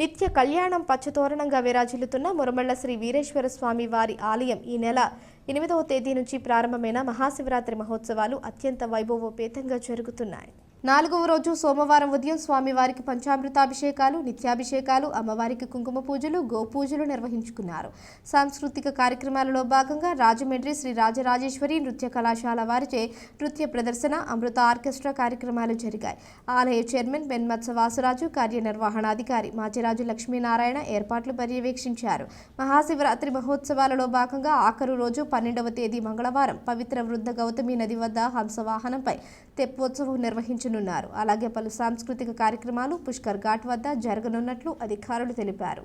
నిత్య కళ్యాణం పచ్చతోరణంగా విరాజిల్లుతున్న మురమళ్ళ శ్రీ వీరేశ్వర స్వామి వారి ఆలయం ఈ నెల ఎనిమిదవ తేదీ నుంచి ప్రారంభమైన మహాశివరాత్రి మహోత్సవాలు అత్యంత వైభవోపేతంగా జరుగుతున్నాయి. నాలుగవ రోజు సోమవారం ఉదయం స్వామివారికి పంచామృతాభిషేకాలు నిత్యాభిషేకాలు అమ్మవారికి కుంకుమ పూజలు గోపూజలు నిర్వహించుకున్నారు. సాంస్కృతిక కార్యక్రమాలలో భాగంగా రాజమండ్రి శ్రీ రాజరాజేశ్వరి నృత్య కళాశాల వారిచే నృత్య ప్రదర్శన అమృత ఆర్కెస్ట్రా కార్యక్రమాలు జరిగాయి. ఆలయ చైర్మన్ బెన్మత్స వాసురాజు కార్యనిర్వహణాధికారి మాచిరాజు లక్ష్మీనారాయణ ఏర్పాట్లు పర్యవేక్షించారు. మహాశివరాత్రి మహోత్సవాలలో భాగంగా ఆఖరు రోజు పన్నెండవ తేదీ మంగళవారం పవిత్ర వృద్ధ గౌతమి నది వద్ద హంసవాహనంపై తెప్పోత్సవం నిర్వహించనున్నారు. అలాగే పలు సాంస్కృతిక కార్యక్రమాలు పుష్కర్ ఘాట్ వద్ద జరగనున్నట్లు అధికారులు తెలిపారు.